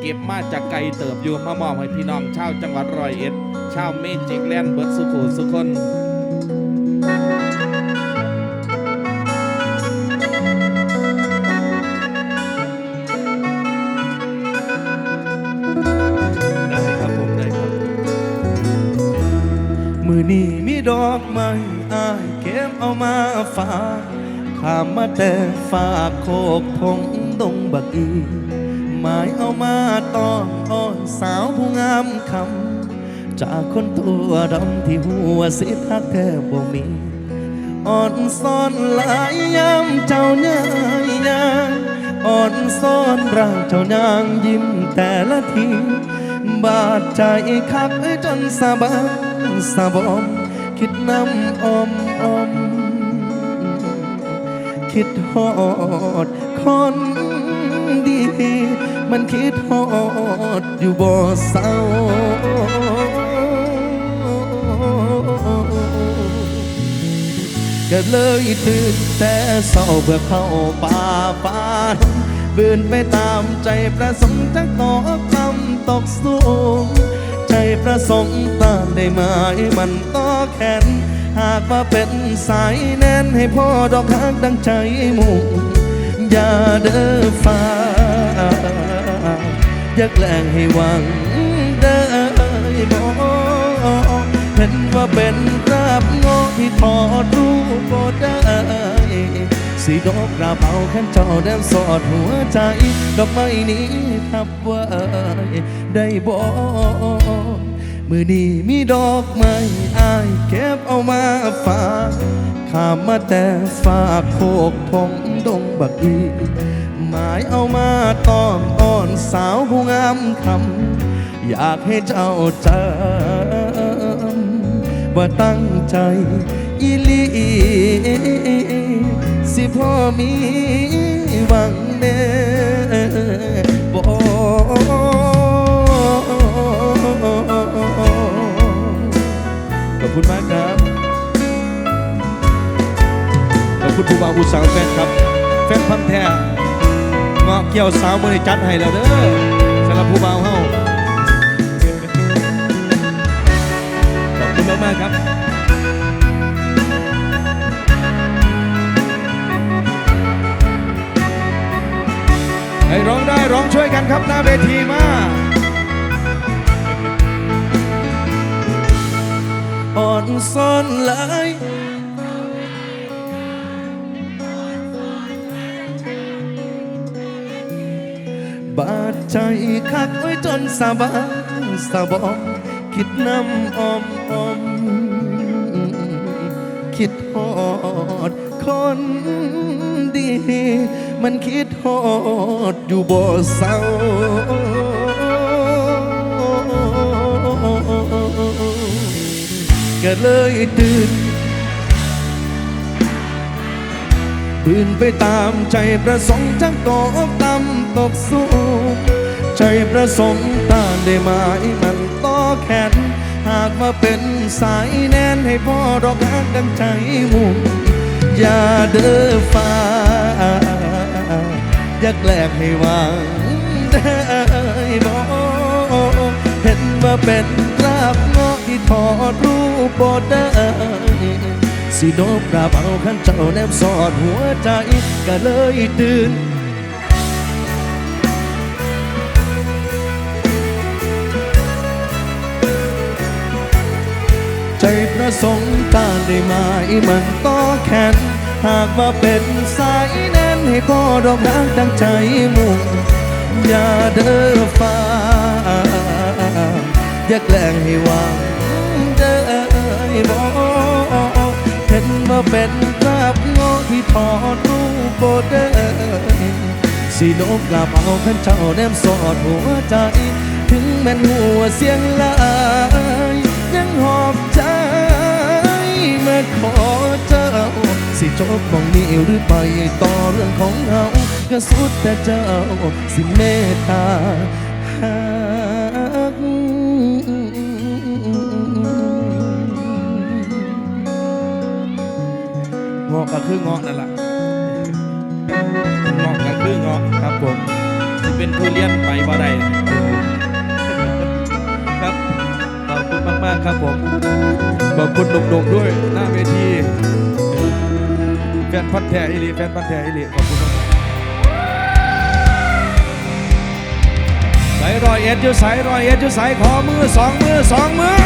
เก็บมาจากไกลเติบอยู่มามอบให้พี่น้องชาวจังหวัดร้อยเอ็ดชาวเมจิกแลนด์เบิร์ดสุขุสุคนได้ครับผมได้ครับมือนี้มีดอกไม้อายเก็บเอามาฝากข้ามมาแต่ฝากโคกพงดงบักอี หมายเอามาตอนอ่อนสาวผู้งามคำจากคนตัวดำที่หัวสิทักแทบบ่มีอ่อนซ่อนหลายยามเจ้าเนยยางอ่อนซ่อนร่างเจ้านางยิ้มแต่ละทีบาดใจคักจนสะบังสะบอมคิดน้ำอมอมคิดฮอดคนดี มันคิดฮอดอยู่บ่เศร้าก็เลยตื่นแต่เศร้าเพื่อเข้าป่าป่านบืนไปตามใจประสงค์จักตอกคำตกสูง ใจประสงค์ตามได้ไหมมันต่อแขน หากว่าเป็นสายแน่นให้พ่อดอกฮักดังใจมุ่งอย่าเด้อฟ้า ยากแกล้งให้หวังได้บ่เห็นว่าเป็นราบงอที่ถอดรูปบ่ได้สีดอกกระเป๋าขันเจ้าแนมสอดหัวใจ ดอกไม้นี้ทับไว้ได้บ่มือนี้มีดอกไม้อายเก็บเอามาฝากข้ามมาแต่ฝากโคกพงดงบักอี หมายเอามาต้อมอ่อนสาวผู้งามคำอยากให้เจ้าจำว่าตั้งใจอีลีสิพ่อมีหวังแน่บอขอบคุณมากครับ ขอบคุณผู้บ่าวผู้สาวแฟนครับ แฟนพันธ์แท้ เงาะเกี่ยวสาวมือนี้จัดให้แล้วเด้อสำหรับผู้บ่าวเฮาขอบคุณมากๆครับให้ร้องได้ร้องช่วยกันครับหน้าเวทีมาอ่อนซ่อนหลาย ใจคักไว้จนสบังสบอมคิดน้ำอมอมคิดฮอดคนดี มันคิดฮอดอยู่บ่เศร้าก็เลยตื่นปืนไปตามใจประสงค์จังตกต่ำตกสูง ใจประสงค์ต้านได้ไหมมันต่อแขน หากว่าเป็นสายแน่นให้พ่อดอกฮักดังใจมุ่งอย่าเด้อฟ้าอยากแลกให้วังได้บ่เห็นว่าเป็นกราบงอที่ถอดรูปบ่ได้สิโดบกระเป๋าขันเจ้าแนบสอดหัวใจก็เลยตื่น ระสงค์ตาได้ไหมมันต่อแขนหากว่าเป็นสายแน่นให้พ่อดอกนักดังใจมุ่งอย่าเด้อฟ้าอย่าแกล้งให้วังเด้อบ่เห็นว่าเป็นกราบงอที่ถอดรูปบ่ได้สิโนกกลับเอาขันเจ้าแนมสอดหัวใจ ถึงแม่นหัวเสียงลายยังหอบใจ มาขอเจ้า สิจบมองนี้หรือไปต่อเรื่องของเราก็สุดแต่เจ้า สิเมตตาหักเงาะก็คือเงาะนั่นแหละเงาะก็คือเงาะครับผมเป็นทุเรียนไปบ่ได้ มากครับผมขอบคุณหนุ่มๆด้วยหน้าเวทีแฟนพันแท้อิลีแฟนพันแท้อิลีขอบคุณสายรอยเอ็ดอยู่สายรอยเอ็ดอยู่สายขอมือสองมือสองมือ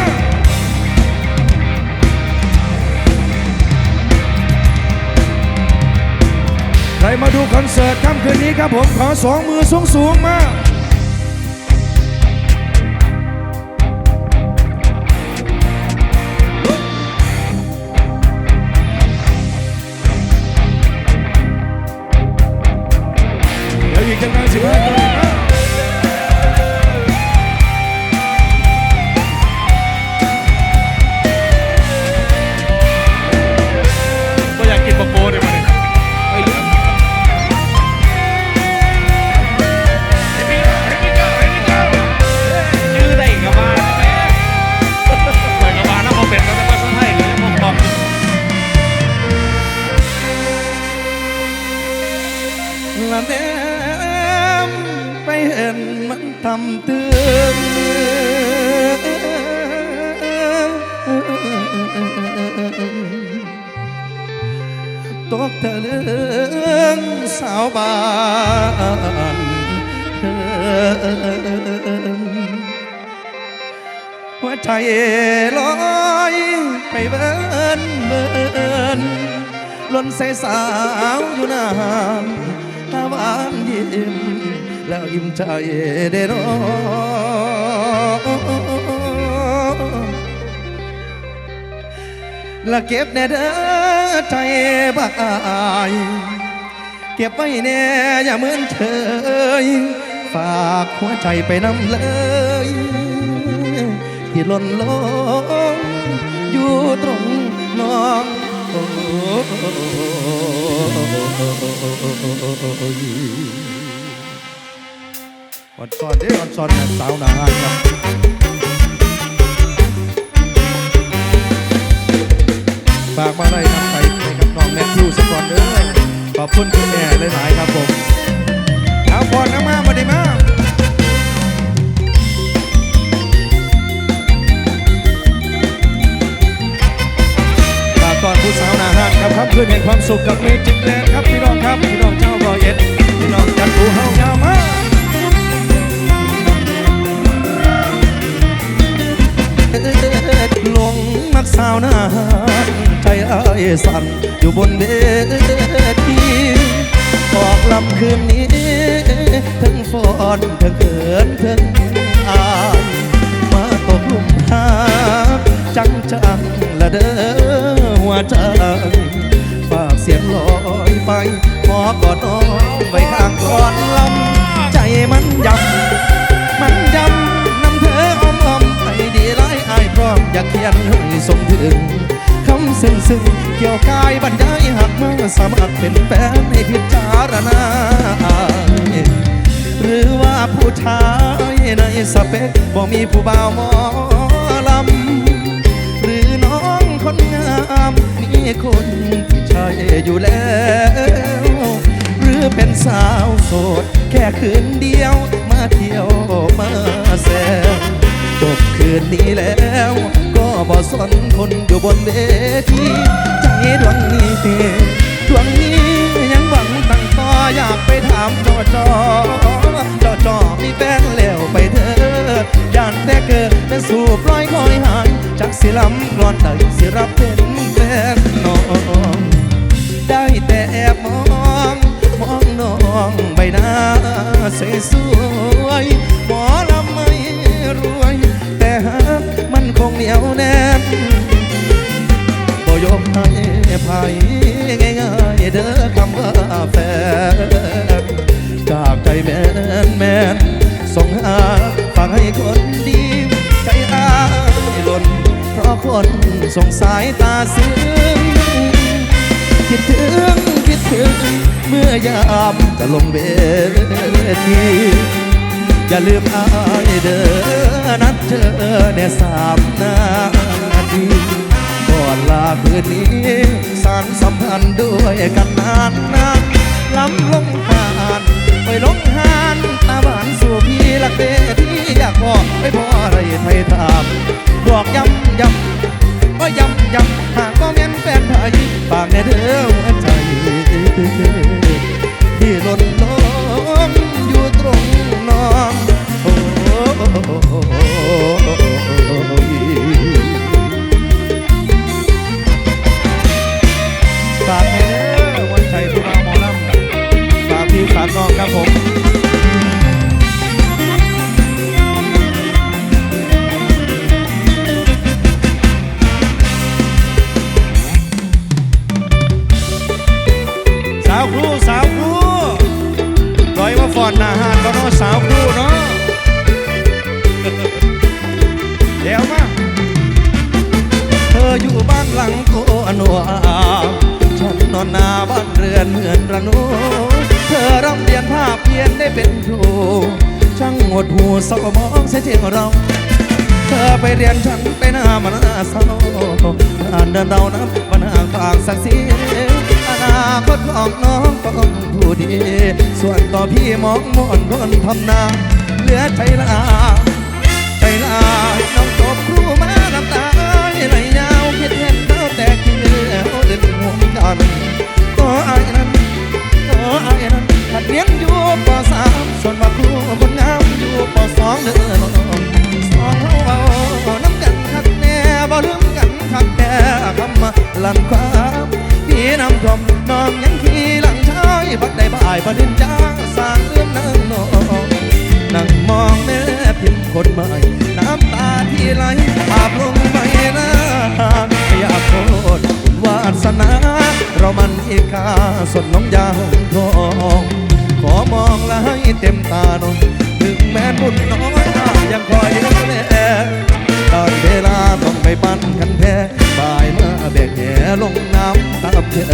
ใครมาดูคอนเสิร์ตค่ำคืนนี้ครับผมขอสองมือสูงสูงๆมาเบ้านหัวใจลอยไปเบินเบินล้นใสสาวอยู่นานตาหวานยิ้มแล้วยิ้มใจได้รอและเก็บแน่เด้อใจบ้าย เก็บไว้แน่อย่าเหมือนเธอฝากหัวใจไปนำเลยที่หล่นลงอยู่ตรงน้องโอ้อดซอนเด้ออดซอนแบบสาวนาครับฝากมาเลยน้ำใจให้กับน้องแมทธิวสปอนเดอร์ ขอบคุณคุณแม่หลายๆครับผมเอาพรน้ำมามาดีมากฝากตอนผู้สาวหนาหักครับครับคืนแห่งความสุขกับเมจิกแลนด์ครับพี่น้องครับพี่น้องเจ้ารอยเอ็ดพี่น้องจันทูเฮายาวมาหลงนักสาวหน้าใจเอ้ายสั่นอยู่บนเว อนทั้งเขินทั้งอายมาตกลุมหาจังจังละเด้อหัวใจฝากเสียงลอยไปขอกอดน้องไว้ข้างกอดลำใจมันยำมันยำนำเธออ้อมอ้อมๆให้ดีไล่อายพร้อมอยากเขียนให้ส่งถึงคำซึ้งซึ้งเกี่ยวกายบรรยายหากเมื่อสามารถเป็นแฟนให้พิจารณา หรือว่าผู้ชายในสเปคบ่มีผู้บ่าวหมอลำหรือน้องคนงามมีคนที่ใช่อยู่แล้ว หรือเป็นสาวโสด แค่คืนเดียวมาเที่ยวมาแซวจบคืนนี้แล้ว ก็บ่สนคนอยู่บนเวทีใจดวงนี้ดวงนี้ยังหวังตั้ง อยากไปถามจอจอจอจอมีแฟนแล้วไปเถอะย่านแต่เกิดเป็นสู่ปล่อยคอยห่างจากสิลำกรอนใดสิรับเป็นแฟนน้องได้แต่แอบมองมองน้องใบหน้าสวยสวยหมอลำไม่รวย แต่หากมันคงเหนียวแน่ ไผง่ายๆเด้อคำว่าแฟนจากใจแมนแมนส่งหาฝากให้คนดี ใจอายหล่น เพราะคนส่งสายตาซึ้งคิดถึงคิดถึง เมื่อยามจะลงเวทีอย่าลืมอายเด้อนัดเจอเนี่ยสามนา นนี้สารสัมพันธ์ด้วยกันนานนานล้ำลงหานไปลงหานตาบ้านสู่พี่หลักเบที่อยากบอกไม่พออะไรไทยถามบอกย้ำย้ำว่าย้ำย้ำหากก็แม่นแฟนไทยฝากในเด้อหัวใจที่หล่นลงอยู่ตรงนองโอ้ ครับผม เรียนฉันไปหน้ามันหน้าเศร้าผ่านเดินเรานั้นมันห่างฝากสักสีอนาคตของน้องต้องผู้ดี ส่วนต่อพี่มองมอนคนทำนาเหลือใจลาใจลาน้องจบครูมาน้ำตาไหลยาวคิดเห็นเธอแต่กินแล้วเล่นห่วงกันก็อายนั้นก็อายนั้น ขัดเรียนอยู่ปสามส่วนว่าครูคนงามอยู่ปสองเด้อน้องสองเฮาเอาน้ำกันคักแน่บ่ลืมกันคักแค่คำมาลันความพี่นำชมน้องยังขี่หลังชายบัดได้บ่ายบ่ดินจ้าสร้างเรื่องนั่งนองนั่งมองแม่พิมพ์คนใหม่น้ำตาที่ไหลอาบลงไปนะอยากโทษวาสนา เรามันอีกาสดน้องยาหงทอง ขอมองและให้เต็มตาหน่อยถึงแม้บุญน้อยยังคอยดูแลตอนเวลาต้องไปปั้นกันแท้บายเมาแบกแหลงน้ำตามเธอ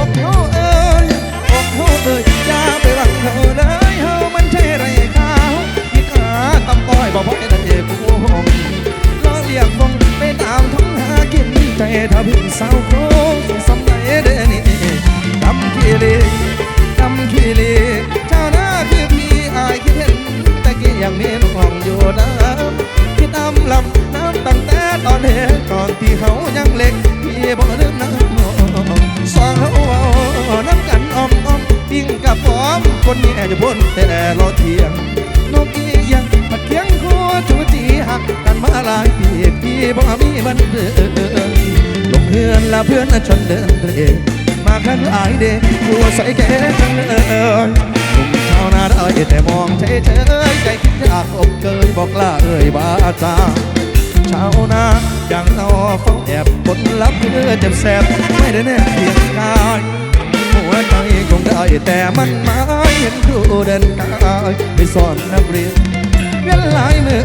อกเขาเอ้ยอกเขาเอ้ยอย่าไปหวังเขาเลยเฮามันใช่ไรเขาวที่ขาตำก้อยบอกว่าได้เอกกูหงล้อเลียกฟงไปตามท้องหากินใจถ้าพึ่งสาวโคงสำไรเดนี่ทำขี้เลีทำ ขี้เลีเจ้าหน้าคือพี่อายคิดเห็นแต่กี้ยังมีน้องอยู่น้ำคิดน้ำลำน้ำตั้งแต่ตอนเห็นตอนที่เขายังเล็กพี่บ่ลืมน้ำนองสองเขาเอาน้ำกันอมอมปิ้งกับฟอมคนนี้จะพ้นแต่รอเที่ยงนกอียังมาเคียงคู่จูจีหักกันมาหลายปีพี่บ่มีบันเทิงลงเพื่อนละเพื่อนชนเดินเตร มาข้างอายเด็กกลัวใส่แก่จังเลยชาวนาได้แต่มองเฉยเฉยใจคิดอยากอบเกยบอกลาเอ่ยบาจาชาวนาอย่างเราเฝ้าแอบผลลัพธ์เพื่อเจ็บแสบไม่ได้แน่เพียงกายหัวใจคงได้แต่มันหมายเห็นครูเดินกายไปสอนนักเรียนเวียนหลายมือ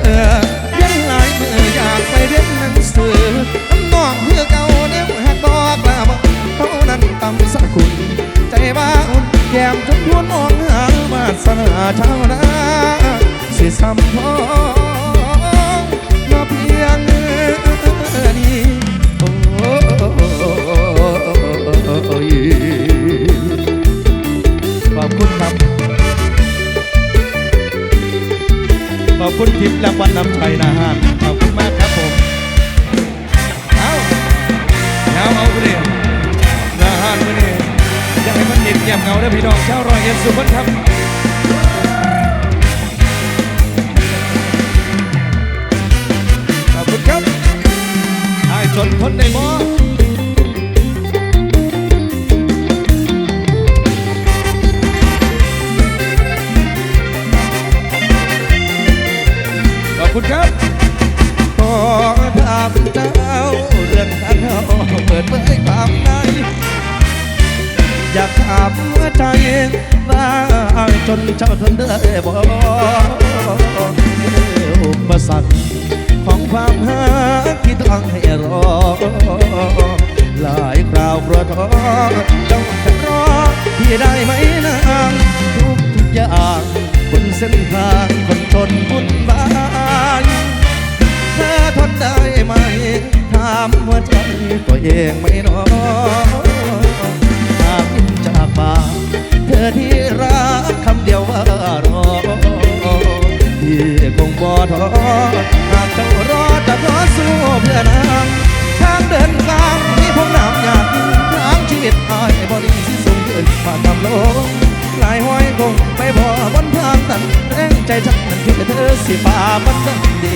อ้จนทนไนางทุกทุกอย่างบนเส้นทางคนจนบุญบายเธอทนได้ไหม ถามหัวใจตัวเองไม่น้อยหากอินจากปากเธอที่รักคำเดียวว่ารอพี่คงบ่ท้อหากเจ้ารอจะขอสู้เพื่อนางทางเดินกลางมีพงน้ำอยากทางชีวิตอายบริสิสูงเกิ นผ่านลำโลงหลายห้อยคงไปพอบนทางตันแรงใจฉันนั้นคือเธอสิฝ่ามันดังดี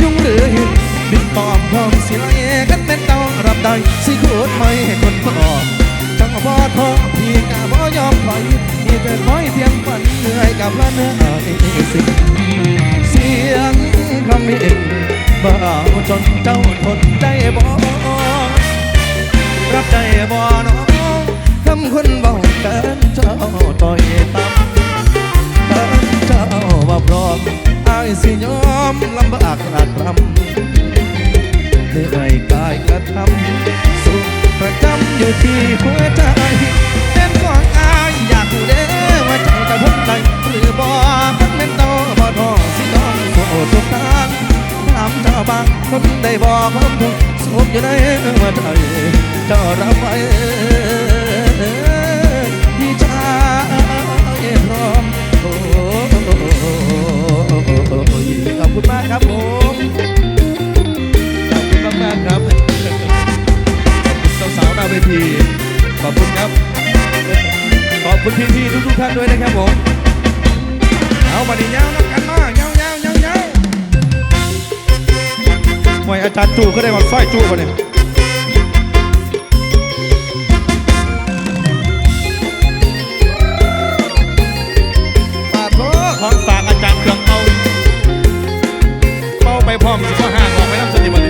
ยุ่งหรือหินบินตอมพร้อมสิไลกันเป็นต้องรับได้สิขูดไม่ให้คนพอจังบ่ท้อพี่กะบ่ยอมถอยพี่จะคอยเพียงฝันเหนื่อยกับละเนื้อสิ่งเสียงคำเองบ่าวจนเจ้าทนใจบ่รับใจบ่น้องำคนเบาเกินเจ้าต่อยต่ำเกินเจ้าว่าพร้อมอายสิยอมลำบากหนักลำเหนื่อยกายกระทำสุขประจำอยู่ที่หัวใจเป็นของอายอยากรู้เด้ว่าใจจะพ้นใจหรือบ่มันเป็นโตบ่ทอสิต้องโสดทุกทางถามเจ้าบ้างคนได้บอกผมทุกสุขอยู่ในหัวใจเจ้ารับไว้ ขอบคุณมากครับผมขอบคุณมากๆครับสาวๆหน้าเวที ขอบคุณครับ ขอบคุณพี่ๆทุกๆท่านด้วยนะครับผม เอามาดิยาวนักกันมาเยาเยาเยาเงามวยอาจารย์จูก็ได้มาสร้อยจูมาเนี่ย พร้อมสิบห้าของไปน้ำสติบัน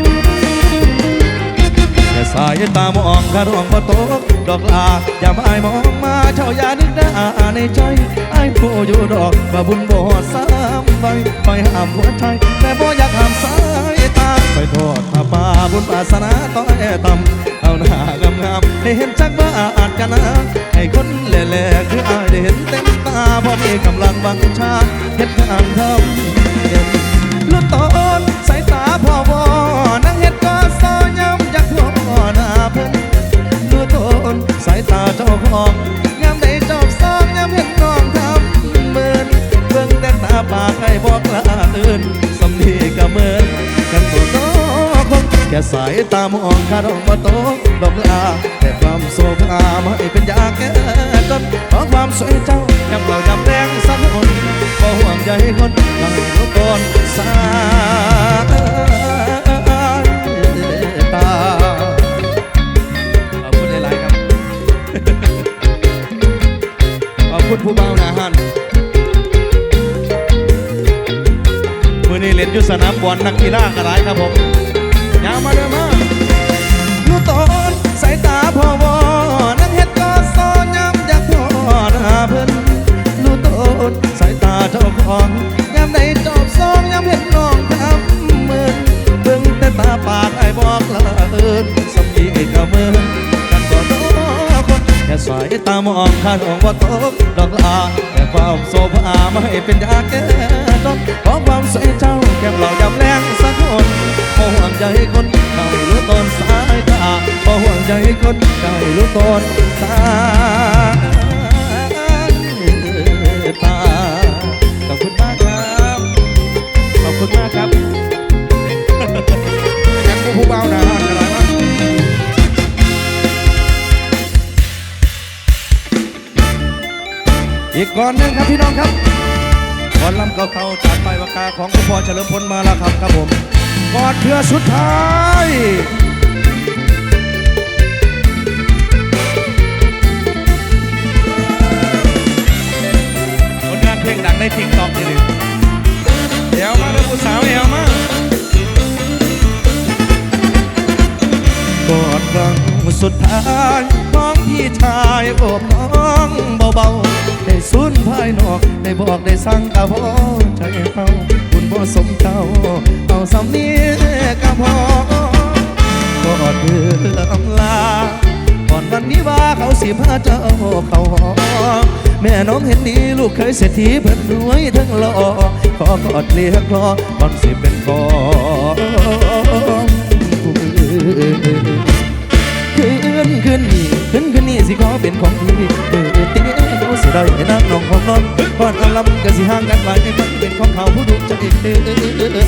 แค่สายตามองคารองว่าตกดอกลาอย่ามาอายมองมาเจ้าอย่านึกได้อาในใจไอ้ผู้อยู่ดอกว่าบุญบ่สามใบคอยห้ามหัวใจแต่บ่อยากห้ามสายตาไปโทษถ้าป่าบุญปารถนาต้อยต่ำเอาหน้างามงามให้เห็นจักว่าอาจกันนะให้คนแหล่ๆคืออายได้เห็นเต็มตาพราะมีกำลังบังชาเห็นงานทำเด่น ลุตนสายตาพ่อวอนั่งเฮ็ดก็ซอย้ำอยากพ่อหน้าเพิ่นลุตนสายตาเจ้าของยามได้จ้าซองยามเห็นน้องทำเมินเบิ่งแต่ตาปากให้บอกลาตื่นสำนีก็เมินกัน สายตามองคาดองบ่โตดอกลาแต่ความโศกอามาให้เป็นยาแก้จนขอความสวยเจ้าแคบเราจำแรงสักคนบ่ห่วงใยคนหลังรู้ก่อนสายตาขอบคุณหลายๆครับขอบคุณผู้เบาหนาหันมือนี้เล่นยุสนามบอลนักกีฬากระไรครับผม สายตาพ่อวอนั่งเฮ็ดก็ซอย้ำอยากพอหน้าเพิ่นลูกตนสายตาเจ้าของยามใดจอบซองยามเห็นน้องทำมือนเบิ่งแต่ตาปากไอ้บอกละเอินสำนีก็เมินกันบ่โตคนแค่สายตามองข้าดองว่าตกดอกลาแต่ความโซภามาให้เป็นยาแก้จนขอความใสวยเจ้าแก้มเรายำแรง สักคนพอห่วงใจคนใครรู้ตนสายตาพอห่วงใจคนใครรู้ตนสายตาขอบคุณมากครับขอบคุณมากครับยังผู้ผู้เบาหนาหันกระไรวะอีกก่อนหนึ่งครับพี่น้องครับก่อนลำเก่าๆจากไปวากาของคุณพ่อเฉลิมพลมาแล้วครับครับผม กอดเพื่อสุดท้ายผลงานเพลงดังในทิกตอกนี่เลยเดี๋ยวมาเรื่องผู้สาวเอวมากอดครั้งสุดท้ายของพี่ชายโอบน้องเบาๆได้สูนภายนอกได้บอกได้สั่งกะพอใจเขา คุณพ่อสมเจ้าเอาสำเนียกะพอกอดเพื่ออำลาก่อนวันนี้ว่าเขาสิพาเจ้าเขาหอมแม่น้องเห็นดีลูกเคยเศรษฐีเพิ่นรวยทั้งหล่อขอกอดเรียกรอก่อนสิเป็นของ คืนคืนนี้คืนคืนนี้สิขอเป็นของพี่เออเตี้ยสิผู้ให้นางน้องของนอนก่อนอาลำก็สิห่างกันไว้ให้มันเป็นของเขาผู้ดูใจเด้อ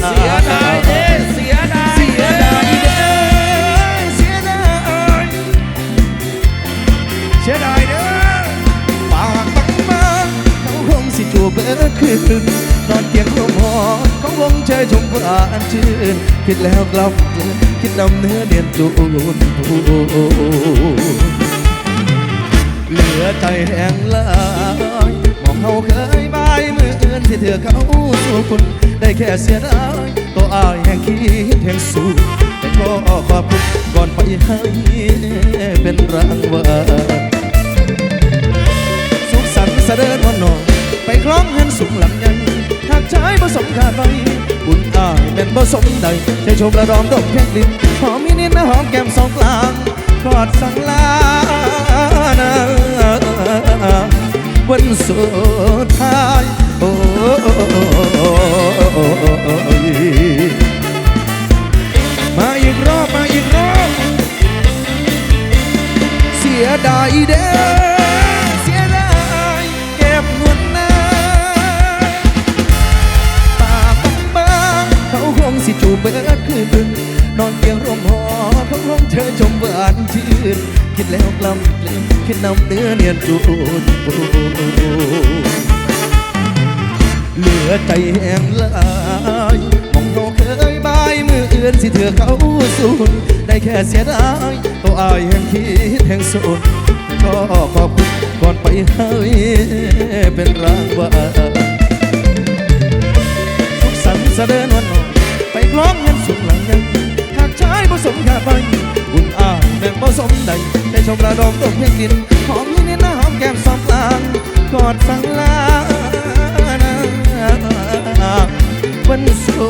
เสียดายเด้เสียดายเสียดายเด้อเสียดายเสียดายเด้อปากบังมาเขาคงสิจูบเบิดคืน นอนเตียงร่มหอเขาคงเชยชมว่าอันชื่นคิดแล้วกลับคิดนำเนื้อเดียนจูนเหลือใจแห้งลายมองเขาเคยบายมือเอื่นที่เธอเขาสู่คุณได้แค่เสียดายตัวอายแห่งคิดแห่งสู้แต่ก็ขอบคุณก่อนไปให้เป็นรางวัลสุขสันต์เสด็จวันนองไปคล้องเห็นสุขหลังยัง หากใช้ผสมขาดไปอุ่นอายเป็นผสมใดใจชมระดองดอกแค่ลิ้นหอมมินิดนะหอมแก้มสองกลางกอดสังลานวันสุดท้ายโอ้ นคิดนำเนื้อเนียนจูนเหลือใจแห้งลายมองเขาเคยบายมือเอื่นสิเธอเขาสูนได้แค่เสียดายตัวอายแห่งคิดแห่งสูนก็ขอบคุณก่อนไปให้เป็นรางวัลสุขสันต์เสด็จวันนองไปคล้องเงินสุขหลังยังหากใช้ผสมขาไปอุ่นอาย เดิมผสมใดได้ชมระดมตกเพียงดินหอมยิ่นิดน้าหอมแก้มสองลางกอดฟังลานะบนสู